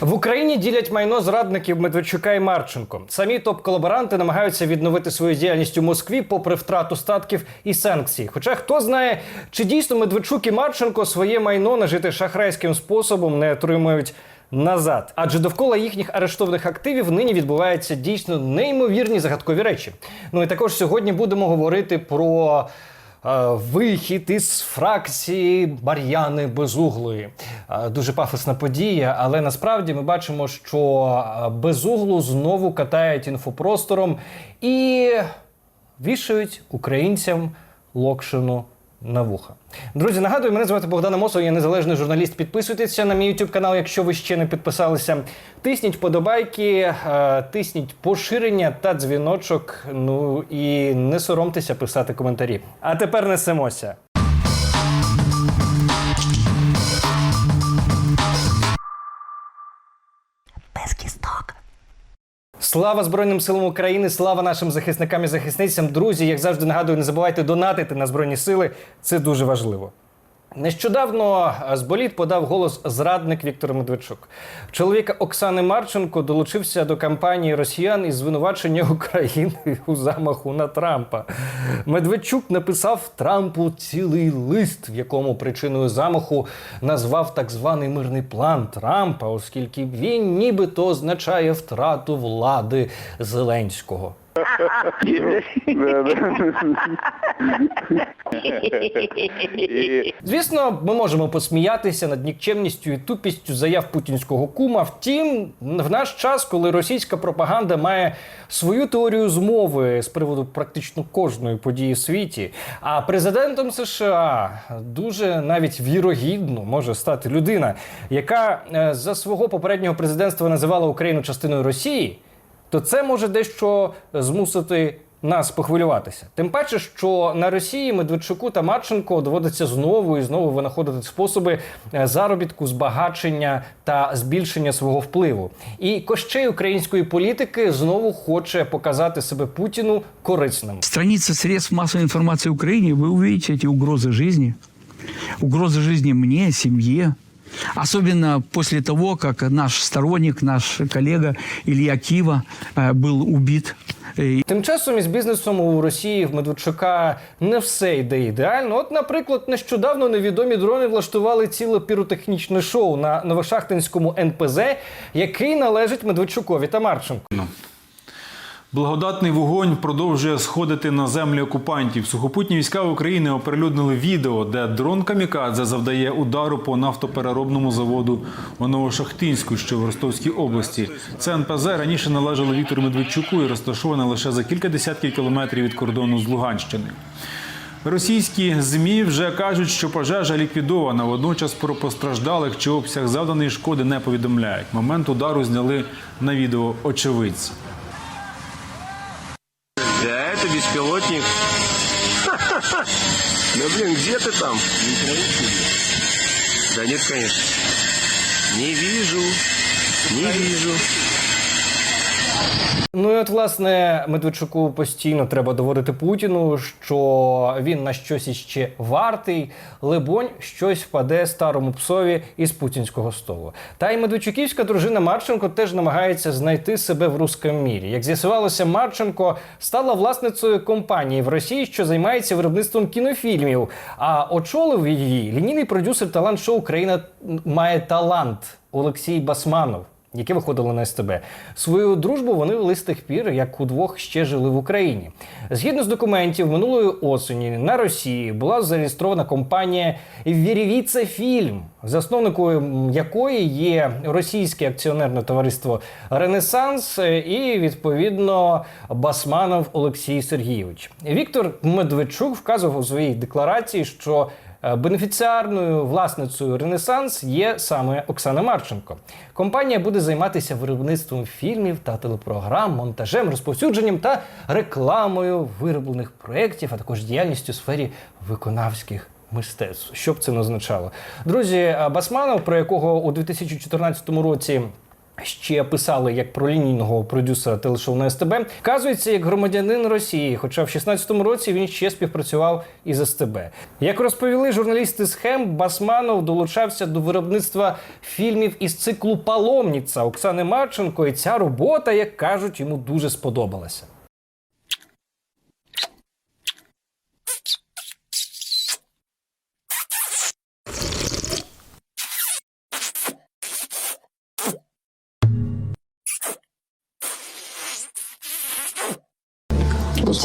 В Україні ділять майно зрадників Медведчука і Марченко. Самі топ-колаборанти намагаються відновити свою діяльність у Москві попри втрату статків і санкцій. Хоча хто знає, чи дійсно Медведчук і Марченко своє майно нажити шахрайським способом не отримують. Назад, адже довкола їхніх арештованих активів нині відбуваються дійсно неймовірні загадкові речі. Ну і також сьогодні будемо говорити про вихід із фракції Мар'яни Безуглої. Е, Дуже пафосна подія, але насправді ми бачимо, що е, безуглу знову катають інфопростором і вішають українцям локшину на вуха. Друзі, нагадую, мене звати Богдан Мосов, я незалежний журналіст. Підписуйтеся на мій YouTube канал, якщо ви ще не підписалися. Тисніть подобайки, е, тисніть поширення та дзвіночок. Ну і не соромтеся писати коментарі. А тепер несемося. Слава Збройним силам України, слава нашим захисникам і захисницям. Друзі, як завжди нагадую, не забувайте донатити на Збройні Сили. Це дуже важливо. Нещодавно з боліт подав голос зрадник Віктор Медведчук. Чоловіка Оксани Марченко долучився до кампанії росіян із звинувачення України у замаху на Трампа. Медведчук написав Трампу цілий лист, в якому причиною замаху назвав так званий мирний план Трампа, оскільки він нібито означає втрату влади Зеленського. Звісно, ми можемо посміятися над нікчемністю і тупістю заяв путінського кума. Втім, в наш час, коли російська пропаганда має свою теорію змови з приводу практично кожної події в світі, а президентом США дуже навіть вірогідно може стати людина, яка е, за свого попереднього президентства називала Україну частиною Росії, то це може дещо змусити нас похвилюватися. Тим паче, що на Росії Медведчуку та Марченко доводиться знову і знову винаходити способи е, заробітку, збагачення та збільшення свого впливу. І кощей української політики знову хоче показати себе Путіну корисним. страница средств массовой информации Украины, вы увидите эти угрозы жизни. Угрозы жизни мне, семье. Особенно после того, как наш сторонник, наш коллега Илья Кива э, был убит. Э, Тим часом із бізнесом у Росії в Медведчука не все йде ідеально. От, наприклад, нещодавно невідомі дрони влаштували ціле піротехнічне шоу на Новошахтинському НПЗ, який належить Медведчукові та Марченку. Благодатний вогонь продовжує сходити на землі окупантів. Сухопутні війська України оприлюднили відео, де дрон Камікадзе завдає удару по нафтопереробному заводу у Новошахтинську, що в Ростовській області. Це НПЗ раніше належало Віктору Медведчуку і розташоване лише за кілька десятків кілометрів від кордону з Луганщини. Російські змі вже кажуть, що пожежа ліквідована. Водночас про постраждалих чи обсяг завданої шкоди не повідомляють. Момент удару зняли на відео очевидці. Это беспилотник. Да блин, где ты там? Да нет, конечно. Не вижу. Не вижу. Ну і от, власне, Медведчуку постійно треба доводити Путіну, що він на щось іще вартий, либонь, щось впаде старому псові із путінського столу. Та й Медведчуківська дружина Марченко теж намагається знайти себе в рускому мірі. Як з'ясувалося, Марченко стала власницею компанії в Росії, що займається виробництвом кінофільмів. А очолив її лінійний продюсер талант-шоу Країна має талант Олексій Басманов яке виходило на СТБ. Свою дружбу вони вели з тих пір, як удвох ще жили в Україні. Згідно з документів, минулої осені на Росії була зареєстрована компанія Вірівіце Фільм, засновником якої є російське акціонерне товариство Ренесанс і відповідно Басманов Олексій Сергійович. Віктор Медведчук вказував у своїй декларації, що Бенефіціарною власницею Ренесанс є саме Оксана Марченко. Компанія буде займатися виробництвом фільмів та телепрограм, монтажем, розповсюдженням та рекламою вироблених проєктів, а також діяльністю у сфері виконавських мистецтв. Що б це не означало? Друзі, Басманов, про якого у 2014 році ще писали як про лінійного продюсера телешоу на СТБ, вказується як громадянин Росії, хоча в 16-му році він ще співпрацював із СТБ. Як розповіли журналісти з ХЕМ, Басманов долучався до виробництва фільмів із циклу Паломніця Оксани Марченко, і ця робота, як кажуть, йому дуже сподобалася.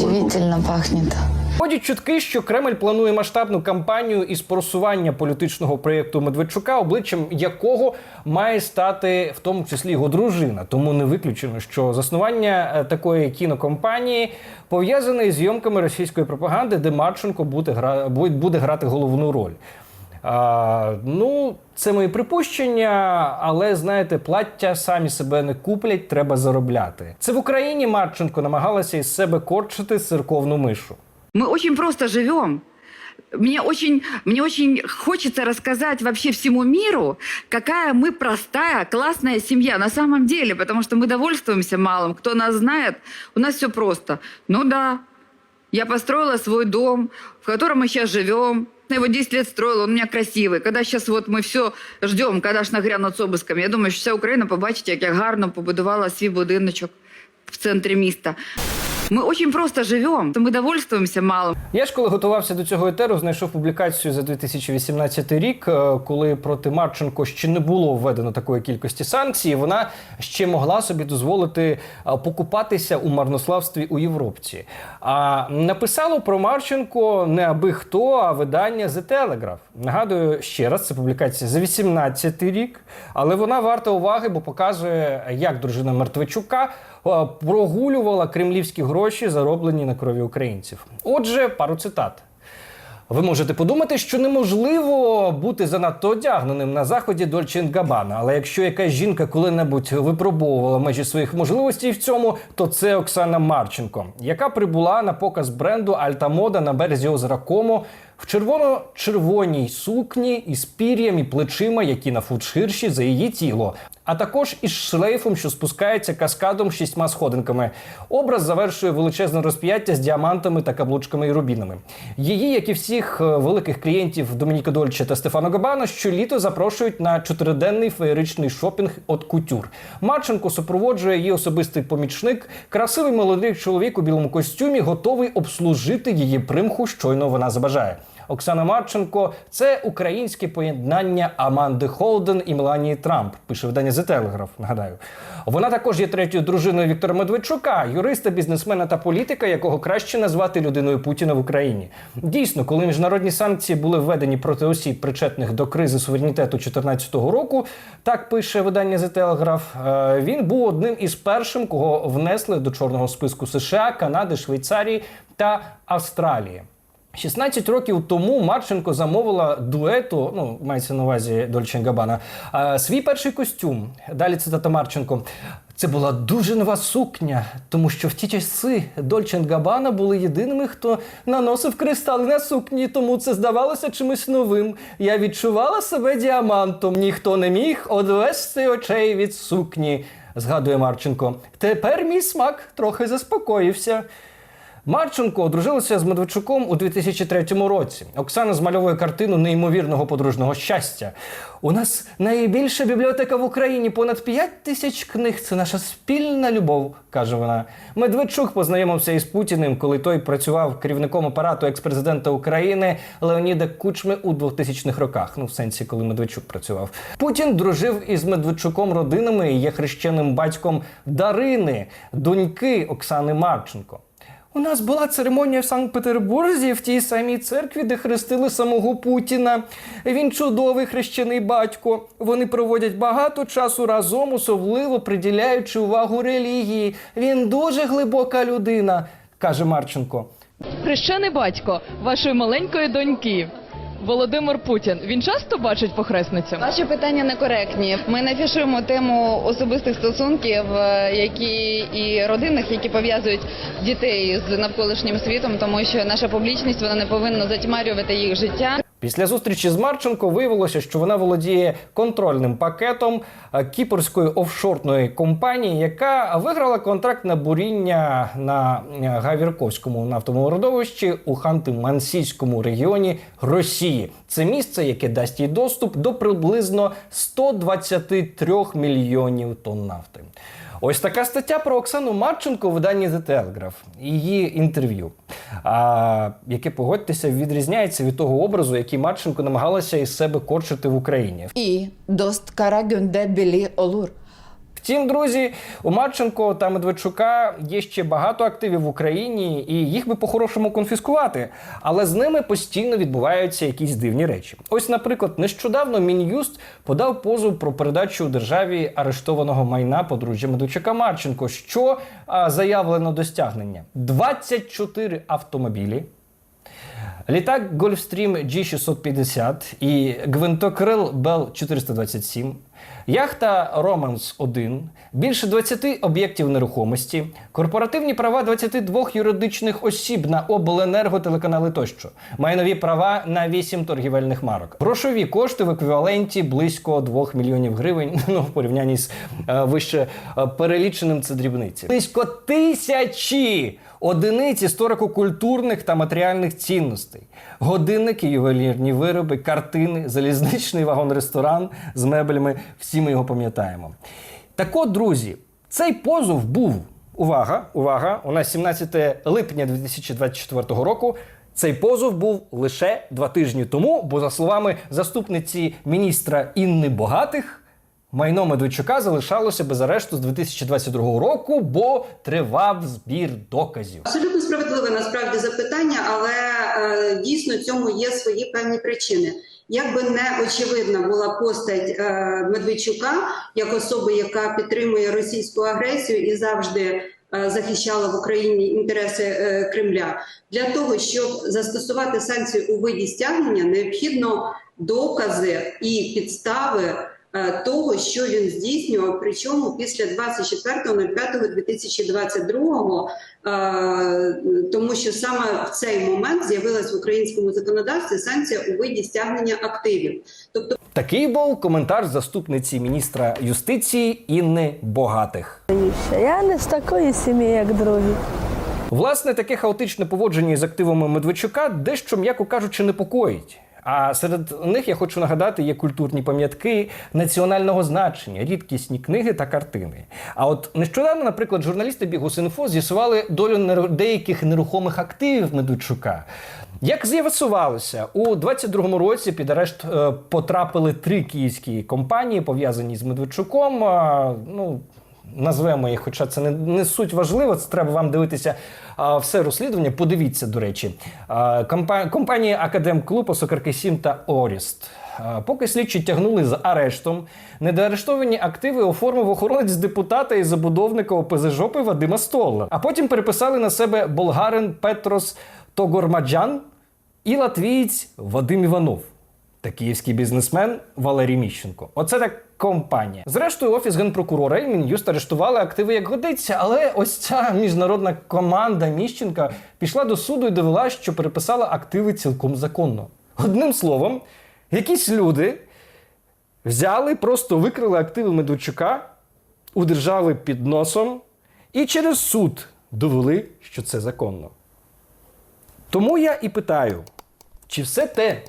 Удивительно пахнет. Ходять чутки, що Кремль планує масштабну кампанію із просування політичного проєкту Медведчука, обличчям якого має стати в тому числі його дружина. Тому не виключено, що заснування е, такої кінокомпанії пов'язане із зйомками російської пропаганди, де Марченко буде, гра... буде грати головну роль. А, ну, це мої припущення, але знаєте, плаття самі себе не куплять, треба заробляти. Це в Україні Марченко намагалася із себе корчити церковну мишу. Мы очень просто живем. Мне очень, мне очень хочется рассказать вообще всему миру, какая мы простая, классная семья на самом деле, потому что мы довольствуемся малым. Кто нас знает, у нас все просто. Ну да, я построила свой дом, в котором мы сейчас живем. Я его 10 лет строила, он у меня красивый. Когда сейчас вот мы все ждем, когда ж нагрянуть з обысками, я думаю, що вся Україна побачить, як я гарно побудувала свій будиночок в центрі міста. Ми очень просто живем, ми довольствуємося малим. Я ж коли готувався до цього етеру, знайшов публікацію за 2018 рік, е, коли проти Марченко ще не було введено такої кількості санкцій. Вона ще могла собі дозволити е, покупатися у марнославстві у Європці. А написало про Марченко не аби хто, а видання The Telegraph. Нагадую ще раз, це публікація за 18 рік, але вона варта уваги, бо показує, як дружина Мертвичука прогулювала кремлівські гроші, зароблені на крові українців. Отже, пару цитат. Ви можете подумати, що неможливо бути занадто одягненим на заході Дольче Габана. Але якщо якась жінка коли-небудь випробовувала межі своїх можливостей в цьому, то це Оксана Марченко, яка прибула на показ бренду Альта Мода на березі озера Комо в червоно-червоній сукні із пір'ям і плечима, які на фут ширші за її тіло, а також із шлейфом, що спускається каскадом шістьма сходинками. Образ завершує величезне розп'яття з діамантами та каблучками і рубінами. Її, як і всіх е, великих клієнтів Домініка Дольче та Стефано Габано, щоліто запрошують на чотириденний феєричний шопінг от кутюр. Марченко супроводжує її особистий помічник, красивий молодий чоловік у білому костюмі, готовий обслужити її примху, щойно вона забажає. Оксана Марченко це українське поєднання Аманди Холден і Меланії Трамп, пише видання The Telegraph, Нагадаю, вона також є третьою дружиною Віктора Медведчука, юриста, бізнесмена та політика, якого краще назвати людиною Путіна в Україні. Дійсно, коли міжнародні санкції були введені проти осіб, причетних до кризи суверенітету 2014 року, так пише видання The Telegraph, е, він був одним із першим, кого внесли до чорного списку США, Канади, Швейцарії та Австралії. 16 років тому Марченко замовила дуету, ну мається на увазі Дольче Габана, свій перший костюм. Далі цитата Марченко. Це була дуже нова сукня, тому що в ті часи Дольче Габана були єдиними, хто наносив кристали на сукні, тому це здавалося чимось новим. Я відчувала себе діамантом. Ніхто не міг одвести очей від сукні, згадує Марченко. Тепер мій смак трохи заспокоївся. Марченко одружилася з Медведчуком у 2003 році. Оксана змальовує картину неймовірного подружнього щастя. У нас найбільша бібліотека в Україні, понад 5 тисяч книг. Це наша спільна любов, каже вона. Медведчук познайомився із Путіним, коли той працював керівником апарату експрезидента України Леоніда Кучми у 2000-х роках. Ну, в сенсі, коли Медведчук працював. Путін дружив із Медведчуком родинами і є хрещеним батьком Дарини, доньки Оксани Марченко. У нас була церемонія в Санкт-Петербурзі в тій самій церкві, де хрестили самого Путіна. Він чудовий хрещений батько. Вони проводять багато часу разом, особливо приділяючи увагу релігії. Він дуже глибока людина, каже Марченко. Хрещений батько вашої маленької доньки Володимир Путін. Він часто бачить похресницю? Ваші питання некоректні. Ми не фішуємо тему особистих стосунків, е, які і родинних, які пов'язують дітей з навколишнім світом, тому що наша публічність вона не повинна затьмарювати їх життя. Після зустрічі з Марченко виявилося, що вона володіє контрольним пакетом е, кіпрської офшорної компанії, яка виграла контракт на буріння на е, Гавірковському нафтовому родовищі у Ханти-Мансійському регіоні Росії. Це місце, яке дасть їй доступ до приблизно 123 мільйонів тонн нафти. Ось така стаття про Оксану Марченко в виданні The Telegraph. Її інтерв'ю, а, яке погодьтеся, відрізняється від того образу, який Марченко намагалася із себе корчити в Україні. і дост кара гюнде білі олур. Втім, друзі, у Марченко та Медведчука є ще багато активів в Україні, і їх би по-хорошому конфіскувати. Але з ними постійно відбуваються якісь дивні речі. Ось, наприклад, нещодавно Мін'юст подав позов про передачу у державі арештованого майна подружжя Медведчука Марченко, що а, заявлено до стягнення 24 автомобілі. Літак Gulfstream G650 і гвинтокрил Bell 427, яхта Romance 1, більше 20 об'єктів нерухомості, корпоративні права 22 юридичних осіб на обленерго телеканали тощо, майнові права на 8 торгівельних марок. Грошові кошти в еквіваленті близько 2 мільйонів гривень. Ну, в порівнянні з е, вище е, переліченим це дрібниці. Близько тисячі одиниць історико-культурних та матеріальних цінностей, годинники, ювелірні вироби, картини, залізничний вагон-ресторан з меблями. Всі ми його пам'ятаємо. Так от, друзі, цей позов був. Увага, увага! У нас 17 липня 2024 року. Цей позов був лише два тижні тому, бо, за словами заступниці міністра Інни Богатих, Майно Медведчука залишалося без арешту з 2022 року, бо тривав збір доказів. Абсолютно справедливе насправді запитання, але е, дійсно цьому є свої певні причини. Якби не очевидна була постать е, Медведчука як особи, яка підтримує російську агресію і завжди е, захищала в Україні інтереси е, Кремля, для того, щоб застосувати санкції у виді стягнення, необхідно докази і підстави того, що він здійснював. Причому після 24.05.2022, е, тому що саме в цей момент з'явилась в українському законодавстві санкція у виді стягнення активів. Тобто Такий був коментар заступниці міністра юстиції Інни Богатих. Я не з такої сім'ї, як другі. Власне, таке хаотичне поводження із активами Медведчука дещо, м'яко кажучи, непокоїть. А серед них я хочу нагадати є культурні пам'ятки національного значення, рідкісні книги та картини. А от нещодавно, наприклад, журналісти Бігус.Інфо з'ясували долю деяких нерухомих активів Медведчука. Як з'ясувалося, у 22-му році під арешт е, потрапили три київські компанії, пов'язані з Медведчуком. Ну, назвемо їх, хоча це не, не суть важливо, це треба вам дивитися а, все розслідування. Подивіться, до речі, а, компа- компанії Академ Клуб, Осокарки 7 та Оріст. Поки слідчі тягнули з арештом, недоарештовані активи оформив охоронець депутата і забудовника ОПЗЖОПи Вадима Стола. А потім переписали на себе болгарин Петрос Тогормаджан і латвієць Вадим Іванов та київський бізнесмен Валерій Міщенко. Оце так компанія. Зрештою, офіс генпрокурора і Мін'юст арештували активи як годиться, але ось ця міжнародна команда Міщенка пішла до суду і довела, що переписала активи цілком законно. Одним словом, якісь люди взяли, просто викрили активи Медведчука у держави під носом і через суд довели, що це законно. Тому я і питаю, чи все те,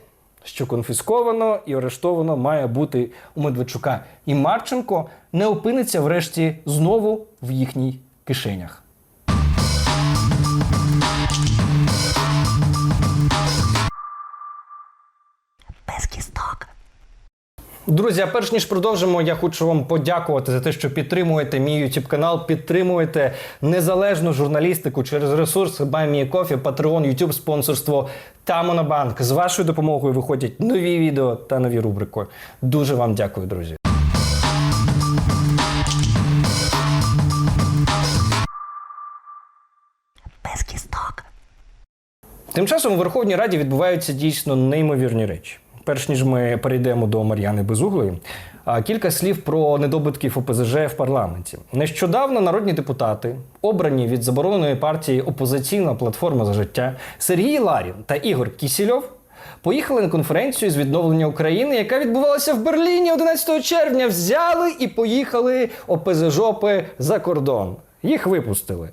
що конфісковано і арештовано, має бути у Медведчука і Марченко, не опиниться врешті знову в їхній кишенях. Друзі, а перш ніж продовжимо, я хочу вам подякувати за те, що підтримуєте мій YouTube канал, підтримуєте незалежну журналістику через ресурс BuyMeACoffee, Patreon, YouTube спонсорство та Монобанк. З вашою допомогою виходять нові відео та нові рубрики. Дуже вам дякую, друзі. Тим часом у Верховній Раді відбуваються дійсно неймовірні речі. Перш ніж ми перейдемо до Мар'яни Безуглої, кілька слів про недобитків ОПЗЖ в парламенті. Нещодавно народні депутати, обрані від забороненої партії Опозиційна платформа за життя Сергій Ларін та Ігор Кісільов Поїхали на конференцію з відновлення України, яка відбувалася в Берліні 11 червня. Взяли і поїхали ОПЗЖопи за кордон. Їх випустили.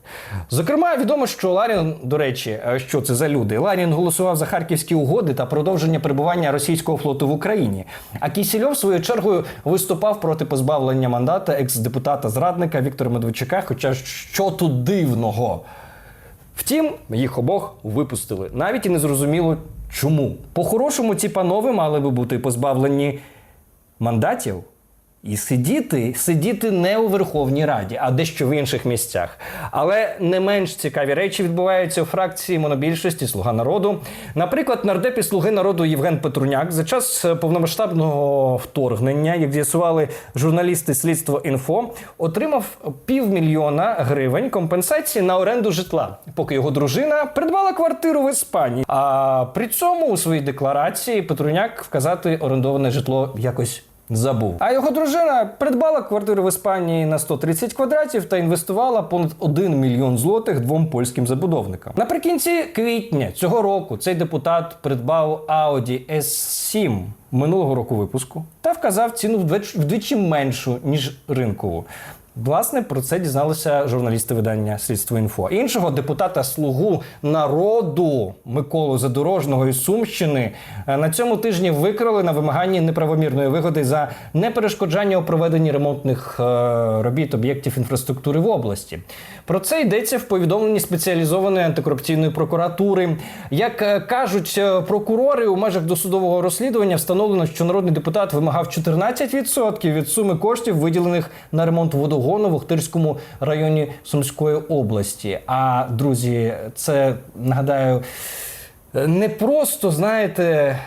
Зокрема, відомо, що Ларін, до речі, е, що це за люди? Ларін голосував за харківські угоди та продовження перебування російського флоту в Україні. А Кісільов своєю чергою виступав проти позбавлення мандата екс-депутата зрадника Віктора Медведчука. Хоча що тут дивного? Втім, їх обох випустили. Навіть і не зрозуміло чому. По-хорошому, ці панове мали би бути позбавлені мандатів і сидіти, сидіти не у Верховній Раді, а дещо в інших місцях. Але не менш цікаві речі відбуваються у фракції монобільшості Слуга народу. Наприклад, нардепі Слуги народу Євген Петруняк за час повномасштабного вторгнення, як з'ясували журналісти слідство інфо, отримав півмільйона гривень компенсації на оренду житла, поки його дружина придбала квартиру в Іспанії. А при цьому у своїй декларації Петруняк вказати орендоване житло якось забув. А його дружина придбала квартиру в Іспанії на 130 квадратів та інвестувала понад 1 мільйон злотих двом польським забудовникам. Наприкінці квітня цього року цей депутат придбав Audi S7 минулого року випуску та вказав ціну вдвічі меншу ніж ринкову. Власне, про це дізналися журналісти видання Слідство інфо. Іншого депутата Слугу народу Миколу Задорожного із Сумщини е, на цьому тижні викрили на вимаганні неправомірної вигоди за неперешкоджання у проведенні ремонтних е, робіт об'єктів інфраструктури в області. Про це йдеться в повідомленні спеціалізованої антикорупційної прокуратури. Як е, кажуть прокурори, у межах досудового розслідування встановлено, що народний депутат вимагав 14% від суми коштів, виділених на ремонт водогону в Охтирському районі Сумської області. А друзі, це нагадаю, не просто знаєте.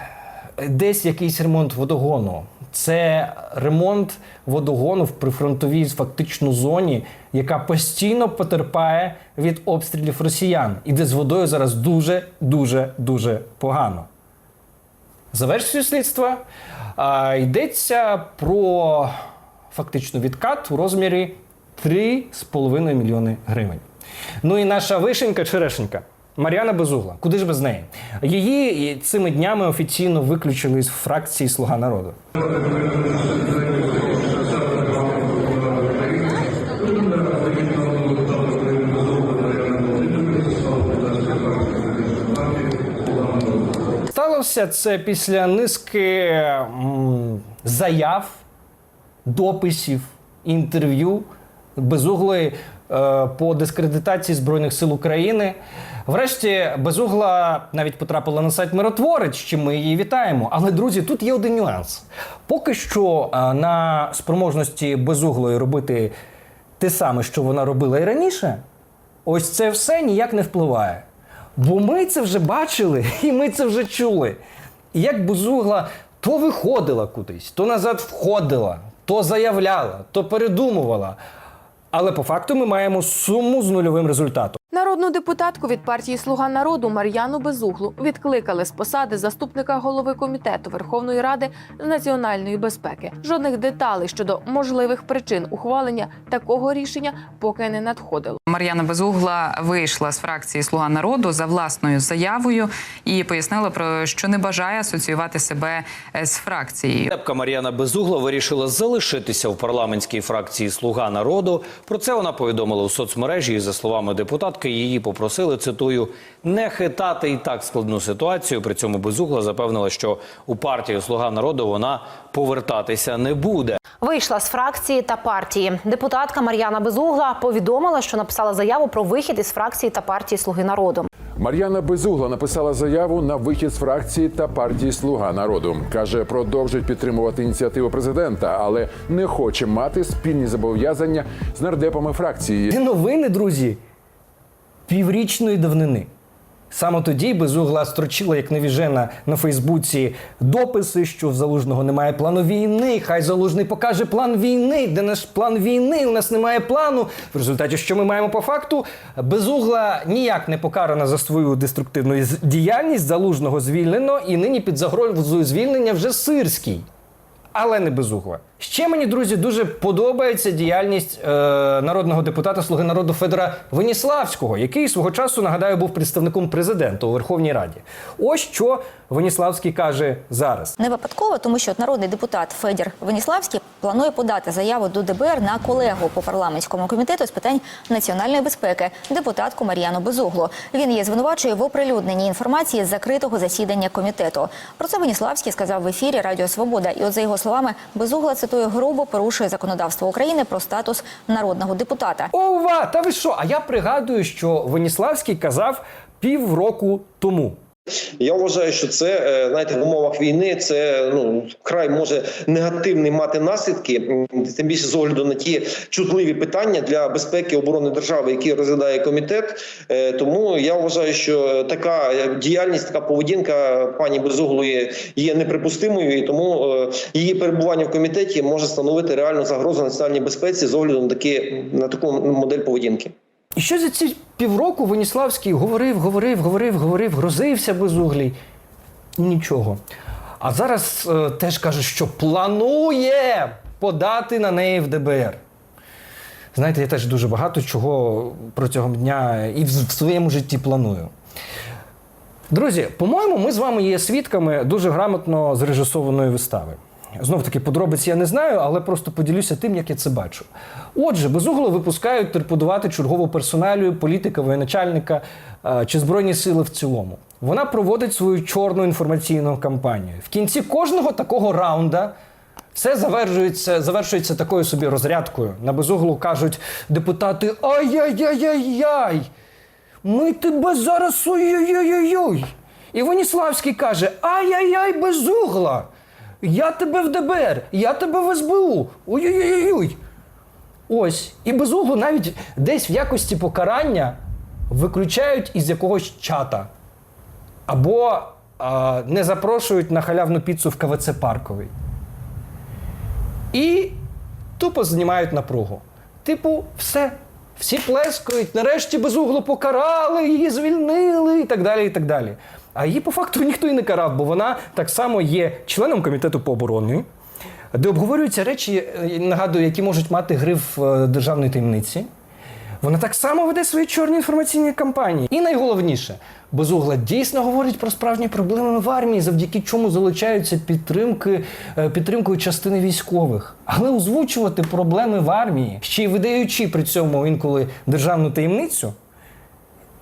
Десь якийсь ремонт водогону. Це ремонт водогону в прифронтовій фактично зоні, яка постійно потерпає від обстрілів росіян, і де з водою зараз дуже, дуже, дуже погано. За версією слідства а, йдеться про фактично відкат у розмірі 3,5 мільйони гривень. Ну і наша вишенька черешенька. Мар'яна Безугла, куди ж без неї? Її цими днями офіційно виключили з фракції Слуга народу. Сталося це після низки м, заяв, дописів, інтерв'ю безуглої е, по дискредитації Збройних сил України. Врешті безугла навіть потрапила на сайт Миротворець, з чим ми її вітаємо. Але друзі, тут є один нюанс. Поки що е, на спроможності безуглої робити те саме, що вона робила і раніше, ось це все ніяк не впливає. Бо ми це вже бачили і ми це вже чули. І як безугла то виходила кудись, то назад входила, то заявляла, то передумувала. Але по факту ми маємо суму з нульовим результатом. Народну депутатку від партії Слуга народу Мар'яну Безуглу відкликали з посади заступника голови комітету Верховної Ради з національної безпеки. Жодних деталей щодо можливих причин ухвалення такого рішення поки не надходило. Мар'яна Безугла вийшла з фракції Слуга народу за власною заявою і пояснила про що не бажає асоціювати себе е, з фракцією. Депутатка Мар'яна Безугла вирішила залишитися в парламентській фракції Слуга народу. Про це вона повідомила у соцмережі. І за словами депутатки, її попросили цитую не хитати і так складну ситуацію. При цьому Безугла запевнила, що у партію Слуга народу вона повертатися не буде. Вийшла з фракції та партії. Депутатка Мар'яна Безугла повідомила, що написала заяву про вихід із фракції та партії Слуги народу. Мар'яна Безугла написала заяву на вихід з фракції та партії Слуга народу. каже, продовжить підтримувати ініціативу президента, але не хоче мати спільні зобов'язання з нардепами фракції. Новини, друзі, піврічної давнини. Саме тоді безугла строчила, як невіжена на Фейсбуці, дописи, що в залужного немає плану війни. Хай залужний покаже план війни. Де наш план війни? У нас немає плану. В результаті, що ми маємо по факту, безугла ніяк не покарана за свою деструктивну діяльність. Залужного звільнено, і нині під загрозою звільнення вже сирський. Але не безугла. Ще мені, друзі, дуже подобається діяльність е, народного депутата Слуги народу Федора Веніславського, який свого часу, нагадаю, був представником президента у Верховній Раді. Ось що Веніславський каже зараз. Не випадково, тому що народний депутат Федір Веніславський планує подати заяву до ДБР на колегу по парламентському комітету з питань національної безпеки, депутатку Мар'яну Безуглу. Він її звинувачує в оприлюдненні інформації з закритого засідання комітету. Про це Веніславський сказав в ефірі Радіо Свобода. І, от за його словами, Безугла цитую грубо порушує законодавство України про статус народного депутата. Ова! Та ви що? А я пригадую, що Веніславський казав півроку тому. Я вважаю, що це е, знаєте, в умовах війни це ну край може негативний мати наслідки, тим більше з огляду на ті чутливі питання для безпеки оборони держави, які розглядає комітет. Е, Тому я вважаю, що така е, діяльність, така поведінка пані Безуглої є неприпустимою, і тому її перебування в комітеті може становити реальну загрозу національній безпеці з огляду на такі на таку модель поведінки. І що за ці півроку Веніславський говорив, говорив, говорив, говорив, грозився безуглій. Нічого. А зараз е, теж каже, що планує подати на неї в ДБР. Знаєте, я теж дуже багато чого протягом дня і в своєму житті планую. Друзі, по-моєму, ми з вами є свідками дуже грамотно зрежисованої вистави. Знов таки, подробиці я не знаю, але просто поділюся тим, як я це бачу. Отже, безугло випускають торпедувати чергову персоналію, політика, воєначальника е, чи Збройні сили в цілому. Вона проводить свою чорну інформаційну кампанію. В кінці кожного такого раунда все завершується, завершується такою собі розрядкою. На безуглу кажуть депутати: Ай-яй-яй-яй-яй! Ми тебе зараз ой-ой-ой-ой. І Веніславський каже: Ай-яй-яй, безугла! Я тебе в ДБР, я тебе в СБУ. Ой-ой-ой-ой. Ось. І безуглу навіть десь в якості покарання виключають із якогось чата. Або а, не запрошують на халявну піцу в КВЦ Парковий. І тупо знімають напругу. Типу, все. Всі плескають, нарешті безуглу покарали, її звільнили і так далі. і так далі. А її по факту ніхто і не карав, бо вона так само є членом комітету по обороні, де обговорюються речі, е, нагадую, які можуть мати гриф е, державної таємниці. Вона так само веде свої чорні інформаційні кампанії. І найголовніше, Безугла дійсно говорить про справжні проблеми в армії, завдяки чому залучаються підтримки, е, підтримкою частини військових. Але озвучувати проблеми в армії, ще й видаючи при цьому інколи державну таємницю,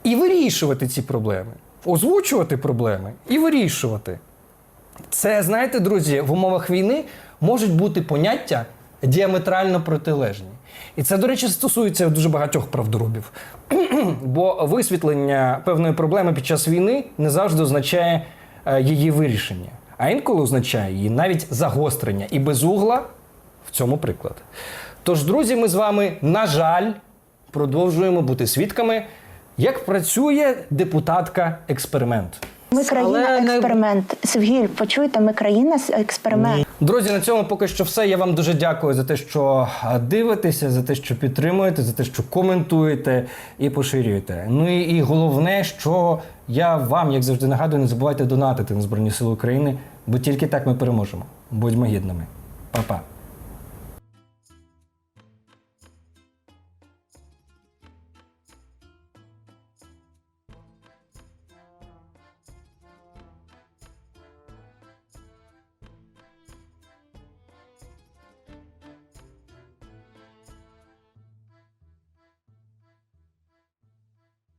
і вирішувати ці проблеми. Озвучувати проблеми і вирішувати. Це, знаєте, друзі, в умовах війни можуть бути поняття діаметрально протилежні. І це, до речі, стосується дуже багатьох правдорубів. Бо висвітлення певної проблеми під час війни не завжди означає е, її вирішення, а інколи означає її навіть загострення. І без угла в цьому приклад. Тож, друзі, ми з вами, на жаль, продовжуємо бути свідками, як працює депутатка експеримент. Ми країна експеримент. Сергій, почуєте, ми країна експеримент. Друзі, на цьому поки що все. Я вам дуже дякую за те, що дивитеся, за те, що підтримуєте, за те, що коментуєте і поширюєте. Ну і, і головне, що я вам, як завжди, нагадую, не забувайте донатити на Збройні Сили України, бо тільки так ми переможемо. Будьмо гідними. Па-па.